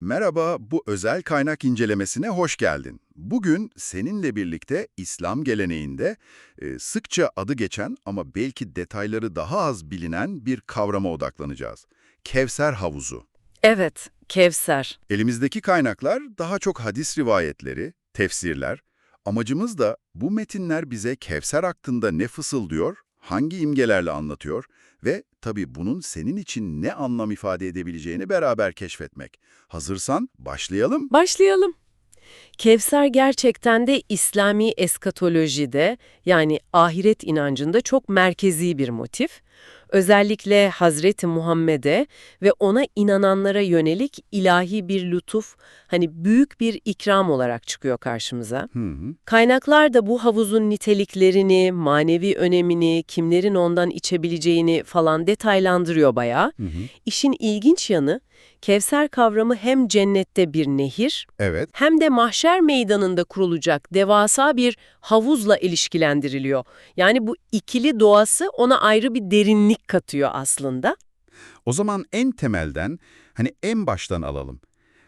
Merhaba, bu özel kaynak incelemesine hoş geldin. Bugün seninle birlikte İslam geleneğinde e, sıkça adı geçen ama belki detayları daha az bilinen bir kavrama odaklanacağız. Kevser Havuzu. Evet, Kevser. Elimizdeki kaynaklar daha çok hadis rivayetleri, tefsirler. Amacımız da bu metinler bize Kevser hakkında ne fısıldıyor, hangi imgelerle anlatıyor ve tabii bunun senin için ne anlam ifade edebileceğini beraber keşfetmek. Hazırsan başlayalım. Başlayalım. Kevser gerçekten de İslami eskatolojide yani ahiret inancında çok merkezi bir motif. Özellikle Hazreti Muhammed'e ve ona inananlara yönelik ilahi bir lütuf, hani büyük bir ikram olarak çıkıyor karşımıza. Hı hı. Kaynaklar da bu havuzun niteliklerini, manevi önemini, kimlerin ondan içebileceğini falan detaylandırıyor bayağı. Hı hı. İşin ilginç yanı, Kevser kavramı hem cennette bir nehir, Evet. hem de mahşer meydanında kurulacak devasa bir havuzla ilişkilendiriliyor. Yani bu ikili doğası ona ayrı bir derinlik katıyor aslında. O zaman en temelden, hani en baştan alalım.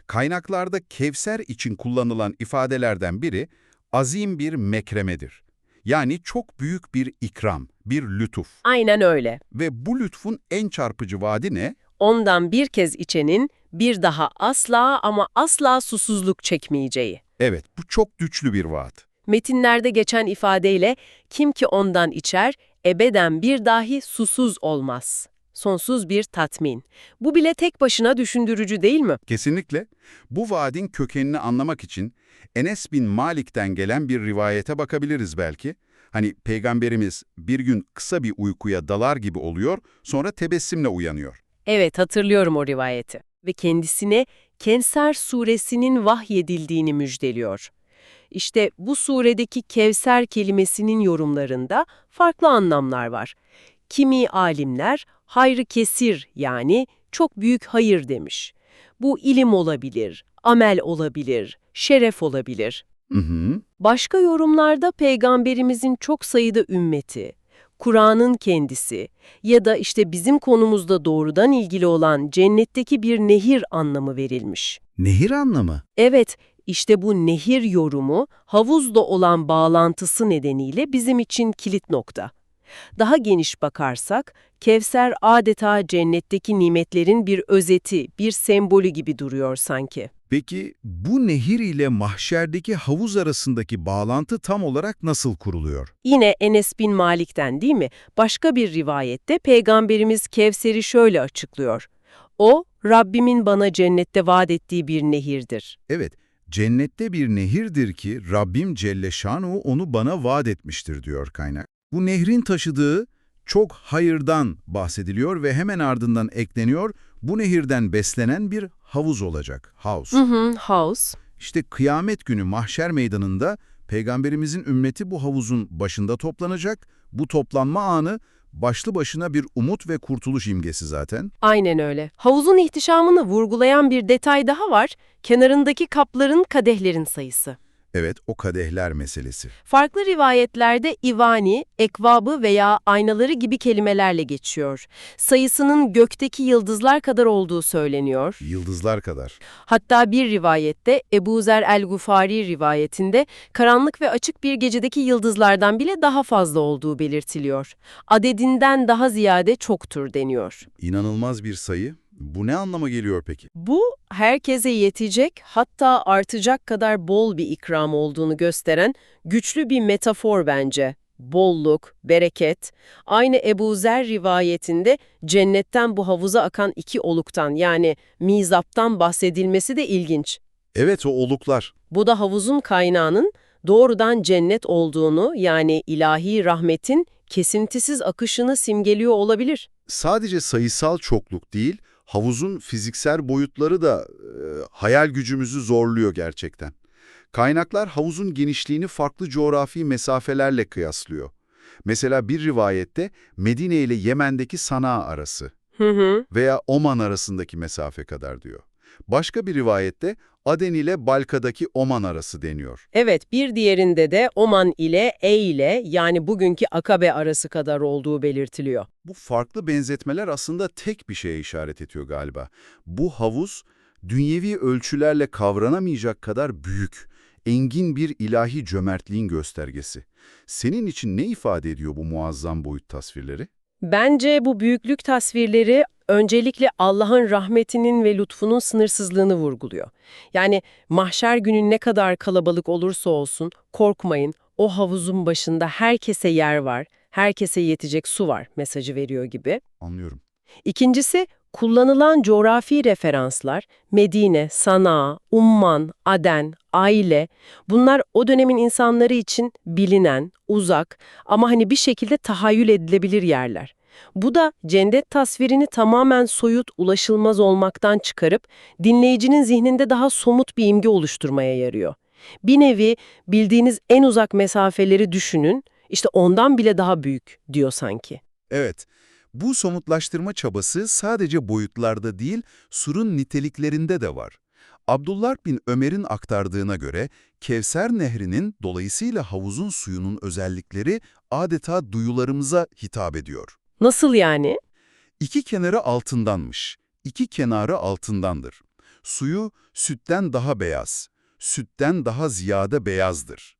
Kaynaklarda Kevser için kullanılan ifadelerden biri azim bir mekremedir. Yani çok büyük bir ikram, bir lütuf. Aynen öyle. Ve bu lütfun en çarpıcı vaadi ne? Ondan bir kez içenin bir daha asla ama asla susuzluk çekmeyeceği. Evet, bu çok güçlü bir vaat. Metinlerde geçen ifadeyle kim ki ondan içer, ebeden bir dahi susuz olmaz. Sonsuz bir tatmin. Bu bile tek başına düşündürücü değil mi? Kesinlikle. Bu vaadin kökenini anlamak için Enes bin Malik'ten gelen bir rivayete bakabiliriz belki. Hani peygamberimiz bir gün kısa bir uykuya dalar gibi oluyor, sonra tebessümle uyanıyor. Evet hatırlıyorum o rivayeti. Ve kendisine Kenser suresinin vahyedildiğini müjdeliyor. İşte bu suredeki Kevser kelimesinin yorumlarında farklı anlamlar var. Kimi alimler hayrı kesir yani çok büyük hayır demiş. Bu ilim olabilir, amel olabilir, şeref olabilir. Hı hı. Başka yorumlarda peygamberimizin çok sayıda ümmeti, Kur'an'ın kendisi ya da işte bizim konumuzda doğrudan ilgili olan cennetteki bir nehir anlamı verilmiş. Nehir anlamı. Evet, işte bu nehir yorumu havuzla olan bağlantısı nedeniyle bizim için kilit nokta. Daha geniş bakarsak, Kevser adeta cennetteki nimetlerin bir özeti, bir sembolü gibi duruyor sanki. Peki bu nehir ile mahşerdeki havuz arasındaki bağlantı tam olarak nasıl kuruluyor? Yine Enes bin Malik'ten değil mi? Başka bir rivayette Peygamberimiz Kevser'i şöyle açıklıyor. O, Rabbimin bana cennette vaat ettiği bir nehirdir. Evet, cennette bir nehirdir ki Rabbim Celle Şanuhu onu bana vaat etmiştir diyor kaynak. Bu nehrin taşıdığı çok hayırdan bahsediliyor ve hemen ardından ekleniyor, bu nehirden beslenen bir havuz olacak, havuz. Hı hı, house. İşte kıyamet günü mahşer meydanında Peygamberimizin ümmeti bu havuzun başında toplanacak. Bu toplanma anı başlı başına bir umut ve kurtuluş imgesi zaten. Aynen öyle. Havuzun ihtişamını vurgulayan bir detay daha var. Kenarındaki kapların, kadehlerin sayısı. Evet, o kadehler meselesi. Farklı rivayetlerde ivani, ekvabı veya aynaları gibi kelimelerle geçiyor. Sayısının gökteki yıldızlar kadar olduğu söyleniyor. Yıldızlar kadar. Hatta bir rivayette Ebu Zer el-Gufari rivayetinde karanlık ve açık bir gecedeki yıldızlardan bile daha fazla olduğu belirtiliyor. Adedinden daha ziyade çoktur deniyor. İnanılmaz bir sayı. Bu ne anlama geliyor peki? Bu herkese yetecek hatta artacak kadar bol bir ikram olduğunu gösteren güçlü bir metafor bence. Bolluk, bereket. Aynı Ebu Zer rivayetinde cennetten bu havuza akan iki oluktan yani mizaptan bahsedilmesi de ilginç. Evet, o oluklar. Bu da havuzun kaynağının doğrudan cennet olduğunu yani ilahi rahmetin kesintisiz akışını simgeliyor olabilir. Sadece sayısal çokluk değil, havuzun fiziksel boyutları da e, hayal gücümüzü zorluyor gerçekten. Kaynaklar havuzun genişliğini farklı coğrafi mesafelerle kıyaslıyor. Mesela bir rivayette Medine ile Yemen'deki Sana arası Hı hı. veya Oman arasındaki mesafe kadar diyor. Başka bir rivayette Aden ile Balka'daki Oman arası deniyor. Evet, bir diğerinde de Oman ile E ile yani bugünkü Akabe arası kadar olduğu belirtiliyor. Bu farklı benzetmeler aslında tek bir şeye işaret ediyor galiba. Bu havuz dünyevi ölçülerle kavranamayacak kadar büyük, engin bir ilahi cömertliğin göstergesi. Senin için ne ifade ediyor bu muazzam boyut tasvirleri? Bence bu büyüklük tasvirleri öncelikle Allah'ın rahmetinin ve lütfunun sınırsızlığını vurguluyor. Yani mahşer günü ne kadar kalabalık olursa olsun korkmayın, o havuzun başında herkese yer var, herkese yetecek su var mesajı veriyor gibi. Anlıyorum. İkincisi, kullanılan coğrafi referanslar, Medine, Sanaa, Umman, Aden, Aile, bunlar o dönemin insanları için bilinen, uzak ama hani bir şekilde tahayyül edilebilir yerler. Bu da cennet tasvirini tamamen soyut, ulaşılmaz olmaktan çıkarıp dinleyicinin zihninde daha somut bir imge oluşturmaya yarıyor. Bir nevi bildiğiniz en uzak mesafeleri düşünün, işte ondan bile daha büyük diyor sanki. Evet, bu somutlaştırma çabası sadece boyutlarda değil, surun niteliklerinde de var. Abdullah bin Ömer'in aktardığına göre Kevser Nehri'nin dolayısıyla havuzun suyunun özellikleri adeta duyularımıza hitap ediyor. Nasıl yani? İki kenarı altındanmış, iki kenarı altındandır. Suyu sütten daha beyaz, sütten daha ziyade beyazdır.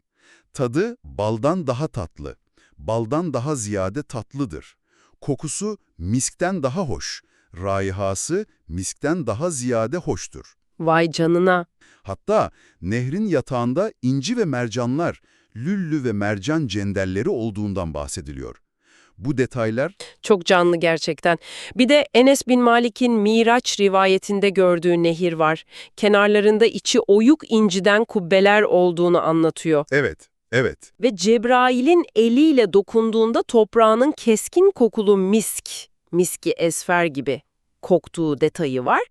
Tadı baldan daha tatlı, baldan daha ziyade tatlıdır. Kokusu miskten daha hoş, raihası miskten daha ziyade hoştur. Vay canına. Hatta nehrin yatağında inci ve mercanlar, lüllü ve mercan cendelleri olduğundan bahsediliyor. Bu detaylar Çok canlı gerçekten. Bir de Enes bin Malik'in Miraç rivayetinde gördüğü nehir var. Kenarlarında içi oyuk inciden kubbeler olduğunu anlatıyor. Evet, evet. Ve Cebrail'in eliyle dokunduğunda toprağının keskin kokulu misk, miski esfer gibi koktuğu detayı var.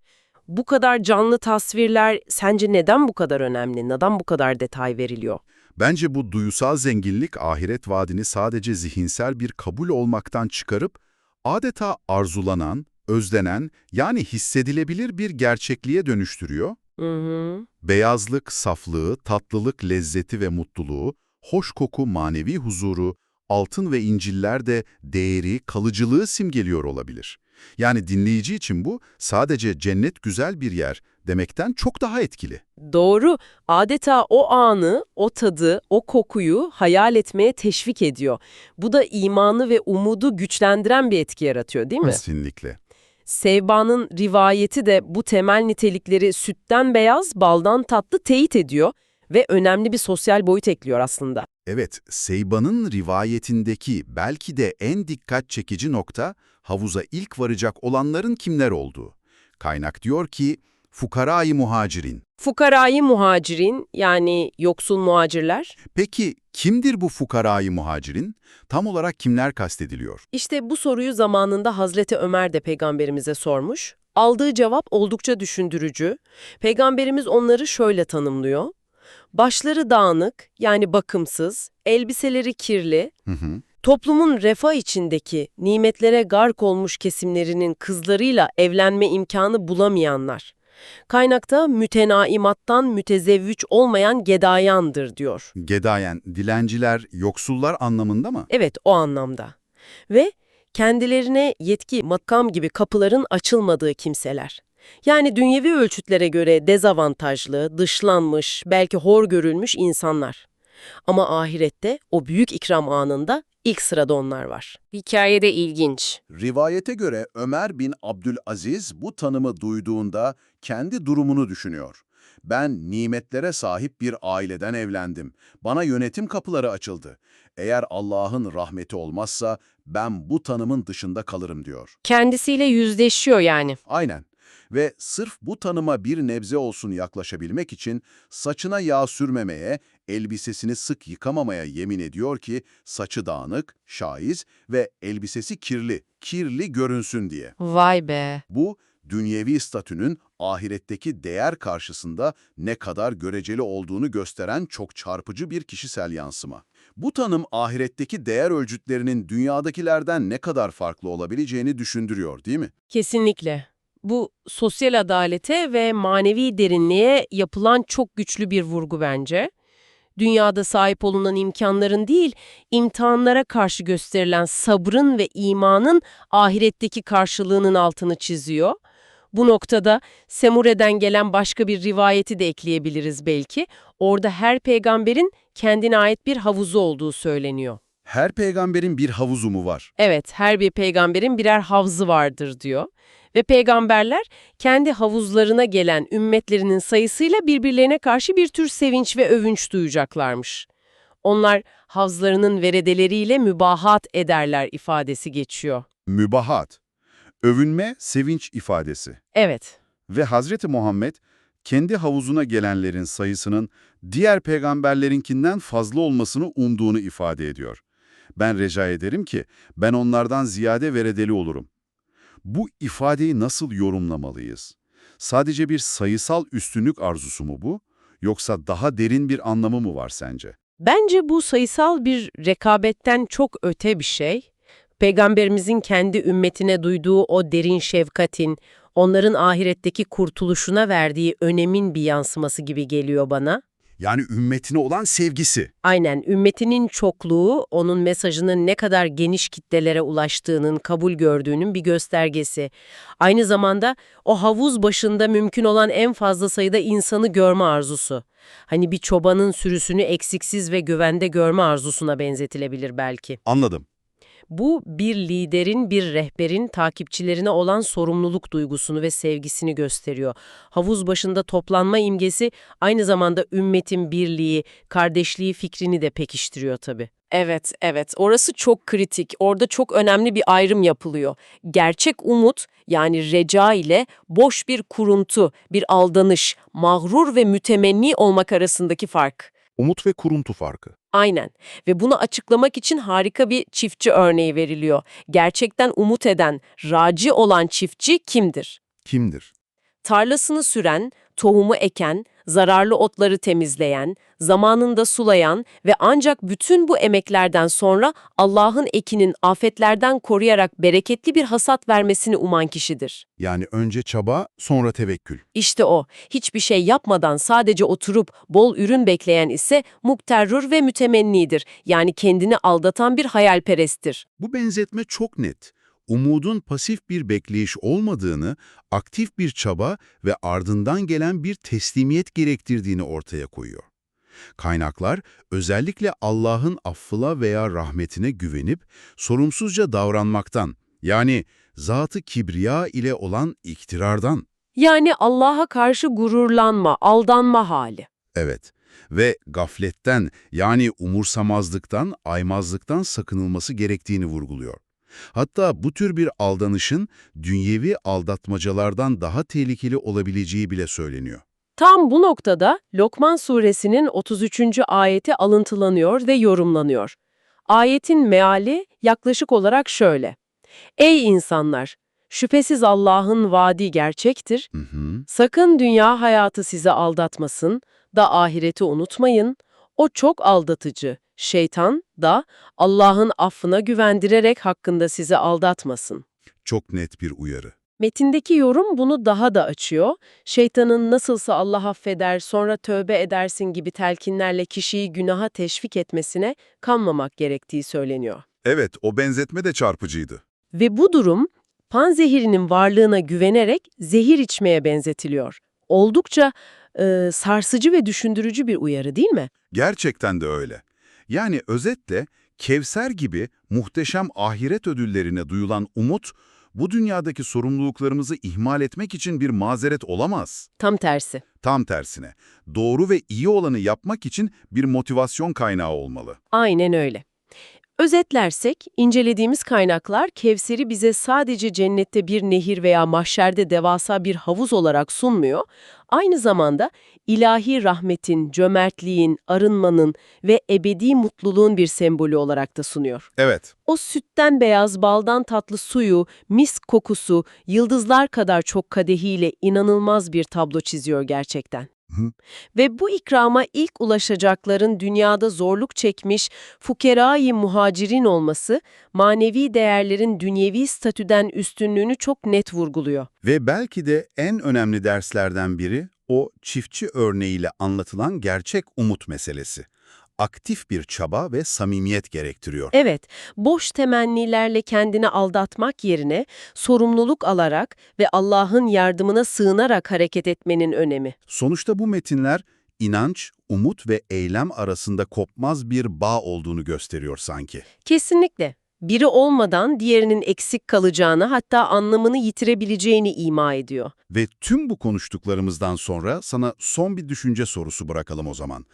Bu kadar canlı tasvirler sence neden bu kadar önemli? Neden bu kadar detay veriliyor? Bence bu duyusal zenginlik ahiret vaadini sadece zihinsel bir kabul olmaktan çıkarıp adeta arzulanan, özlenen yani hissedilebilir bir gerçekliğe dönüştürüyor. Hı hı. Beyazlık, saflığı, tatlılık, lezzeti ve mutluluğu, hoş koku, manevi huzuru, altın ve inciller de değeri, kalıcılığı simgeliyor olabilir. Yani dinleyici için bu sadece cennet güzel bir yer demekten çok daha etkili. Doğru. Adeta o anı, o tadı, o kokuyu hayal etmeye teşvik ediyor. Bu da imanı ve umudu güçlendiren bir etki yaratıyor değil mi? Kesinlikle. Sevba'nın rivayeti de bu temel nitelikleri sütten beyaz, baldan tatlı teyit ediyor ve önemli bir sosyal boyut ekliyor aslında. Evet, Seyba'nın rivayetindeki belki de en dikkat çekici nokta havuza ilk varacak olanların kimler olduğu. Kaynak diyor ki, fukarayı muhacirin. Fukarayı muhacirin yani yoksul muhacirler. Peki kimdir bu fukarayı muhacirin? Tam olarak kimler kastediliyor? İşte bu soruyu zamanında Hazreti Ömer de peygamberimize sormuş. Aldığı cevap oldukça düşündürücü. Peygamberimiz onları şöyle tanımlıyor. Başları dağınık yani bakımsız, elbiseleri kirli, Hı hı. toplumun refah içindeki nimetlere gark olmuş kesimlerinin kızlarıyla evlenme imkanı bulamayanlar. Kaynakta mütenaimattan mütezevvüç olmayan gedayandır diyor. Gedayen, dilenciler, yoksullar anlamında mı? Evet, o anlamda. Ve kendilerine yetki, makam gibi kapıların açılmadığı kimseler. Yani dünyevi ölçütlere göre dezavantajlı, dışlanmış, belki hor görülmüş insanlar. Ama ahirette o büyük ikram anında ilk sırada onlar var. Hikayede ilginç. Rivayete göre Ömer bin Abdülaziz bu tanımı duyduğunda kendi durumunu düşünüyor. Ben nimetlere sahip bir aileden evlendim. Bana yönetim kapıları açıldı. Eğer Allah'ın rahmeti olmazsa ben bu tanımın dışında kalırım diyor. Kendisiyle yüzleşiyor yani. Aynen. Ve sırf bu tanıma bir nebze olsun yaklaşabilmek için saçına yağ sürmemeye, elbisesini sık yıkamamaya yemin ediyor ki saçı dağınık, şaiz ve elbisesi kirli, kirli görünsün diye. Vay be. Bu, dünyevi statünün ahiretteki değer karşısında ne kadar göreceli olduğunu gösteren çok çarpıcı bir kişisel yansıma. Bu tanım ahiretteki değer ölçütlerinin dünyadakilerden ne kadar farklı olabileceğini düşündürüyor değil mi? Kesinlikle. Bu sosyal adalete ve manevi derinliğe yapılan çok güçlü bir vurgu bence. Dünyada sahip olunan imkanların değil, imtihanlara karşı gösterilen sabrın ve imanın ahiretteki karşılığının altını çiziyor. Bu noktada Semure'den gelen başka bir rivayeti de ekleyebiliriz belki. Orada her peygamberin kendine ait bir havuzu olduğu söyleniyor. Her peygamberin bir havuzu mu var? Evet, her bir peygamberin birer havzı vardır diyor. Ve peygamberler kendi havuzlarına gelen ümmetlerinin sayısıyla birbirlerine karşı bir tür sevinç ve övünç duyacaklarmış. Onlar havzlarının veredeleriyle mübahat ederler ifadesi geçiyor. Mübahat. Övünme, sevinç ifadesi. Evet, Ve Hazreti Muhammed, kendi havuzuna gelenlerin sayısının diğer peygamberlerinkinden fazla olmasını umduğunu ifade ediyor. Ben reca ederim ki ben onlardan ziyade veredeli olurum. Bu ifadeyi nasıl yorumlamalıyız? Sadece bir sayısal üstünlük arzusu mu bu? Yoksa daha derin bir anlamı mı var sence? Bence bu sayısal bir rekabetten çok öte bir şey. Peygamberimizin kendi ümmetine duyduğu o derin şefkatin, onların ahiretteki kurtuluşuna verdiği önemin bir yansıması gibi geliyor bana. Yani ümmetine olan sevgisi. Aynen, ümmetinin çokluğu, onun mesajının ne kadar geniş kitlelere ulaştığının, kabul gördüğünün bir göstergesi. Aynı zamanda o havuz başında mümkün olan en fazla sayıda insanı görme arzusu. Hani bir çobanın sürüsünü eksiksiz ve güvende görme arzusuna benzetilebilir belki. Anladım. Bu bir liderin, bir rehberin takipçilerine olan sorumluluk duygusunu ve sevgisini gösteriyor. Havuz başında toplanma imgesi aynı zamanda ümmetin birliği, kardeşliği fikrini de pekiştiriyor tabii. Evet, evet. Orası çok kritik. Orada çok önemli bir ayrım yapılıyor. Gerçek umut yani reca ile boş bir kuruntu, bir aldanış, mağrur ve mütemenni olmak arasındaki fark. Umut ve kuruntu farkı. Aynen ve bunu açıklamak için harika bir çiftçi örneği veriliyor. Gerçekten umut eden, raci olan çiftçi kimdir? Kimdir? Tarlasını süren, tohumu eken, zararlı otları temizleyen, zamanında sulayan ve ancak bütün bu emeklerden sonra Allah'ın ekinin afetlerden koruyarak bereketli bir hasat vermesini uman kişidir. Yani önce çaba, sonra tevekkül. İşte o, hiçbir şey yapmadan sadece oturup bol ürün bekleyen ise mukterrur ve mütemennidir. Yani kendini aldatan bir hayalperesttir. Bu benzetme çok net. Umudun pasif bir bekleyiş olmadığını, aktif bir çaba ve ardından gelen bir teslimiyet gerektirdiğini ortaya koyuyor. Kaynaklar özellikle Allah'ın affına veya rahmetine güvenip sorumsuzca davranmaktan, yani zatı kibriya ile olan iktirardan, Yani Allah'a karşı gururlanma, aldanma hali. evet, ve gafletten yani umursamazlıktan, aymazlıktan sakınılması gerektiğini vurguluyor. Hatta bu tür bir aldanışın dünyevi aldatmacalardan daha tehlikeli olabileceği bile söyleniyor. Tam bu noktada Lokman suresinin 33. ayeti alıntılanıyor ve yorumlanıyor. Ayetin meali yaklaşık olarak şöyle. Ey insanlar! Şüphesiz Allah'ın vaadi gerçektir. Hı hı. Sakın dünya hayatı sizi aldatmasın, da ahireti unutmayın. O çok aldatıcı. Şeytan da Allah'ın affına güvendirerek hakkında sizi aldatmasın. Çok net bir uyarı. Metindeki yorum bunu daha da açıyor. Şeytanın nasılsa Allah affeder, sonra tövbe edersin gibi telkinlerle kişiyi günaha teşvik etmesine kanmamak gerektiği söyleniyor. Evet, o benzetme de çarpıcıydı. Ve bu durum panzehirinin varlığına güvenerek zehir içmeye benzetiliyor. Oldukça e, sarsıcı ve düşündürücü bir uyarı değil mi? Gerçekten de öyle. Yani özetle Kevser gibi muhteşem ahiret ödüllerine duyulan umut, bu dünyadaki sorumluluklarımızı ihmal etmek için bir mazeret olamaz. Tam tersi. Tam tersine, doğru ve iyi olanı yapmak için bir motivasyon kaynağı olmalı. Aynen öyle. Özetlersek, incelediğimiz kaynaklar Kevser'i bize sadece cennette bir nehir veya mahşerde devasa bir havuz olarak sunmuyor, aynı zamanda ilahi rahmetin, cömertliğin, arınmanın ve ebedi mutluluğun bir sembolü olarak da sunuyor. Evet, O sütten beyaz, baldan tatlı suyu, mis kokusu, yıldızlar kadar çok kadehiyle inanılmaz bir tablo çiziyor gerçekten. Hı. Ve bu ikrama ilk ulaşacakların dünyada zorluk çekmiş fukerayı muhacirin olması, manevi değerlerin dünyevi statüden üstünlüğünü çok net vurguluyor. ve belki de en önemli derslerden biri o çiftçi örneğiyle anlatılan gerçek umut meselesi. Aktif bir çaba ve samimiyet gerektiriyor. Evet, boş temennilerle kendini aldatmak yerine sorumluluk alarak ve Allah'ın yardımına sığınarak hareket etmenin önemi. Sonuçta bu metinler inanç, umut ve eylem arasında kopmaz bir bağ olduğunu gösteriyor sanki. Kesinlikle. Biri olmadan diğerinin eksik kalacağını hatta anlamını yitirebileceğini ima ediyor. Ve tüm bu konuştuklarımızdan sonra sana son bir düşünce sorusu bırakalım o zaman.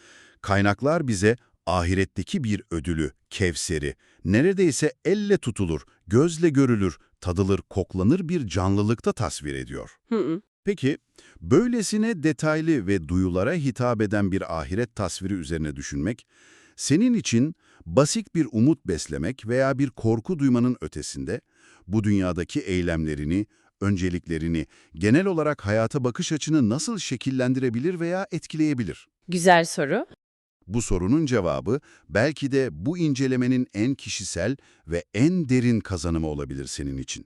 Kaynaklar bize ahiretteki bir ödülü, Kevser'i, neredeyse elle tutulur, gözle görülür, tadılır, koklanır bir canlılıkta tasvir ediyor. Hı hı. Peki, böylesine detaylı ve duyulara hitap eden bir ahiret tasviri üzerine düşünmek, senin için basit bir umut beslemek veya bir korku duymanın ötesinde, bu dünyadaki eylemlerini, önceliklerini, genel olarak hayata bakış açını nasıl şekillendirebilir veya etkileyebilir? Güzel soru. Bu sorunun cevabı belki de bu incelemenin en kişisel ve en derin kazanımı olabilir senin için.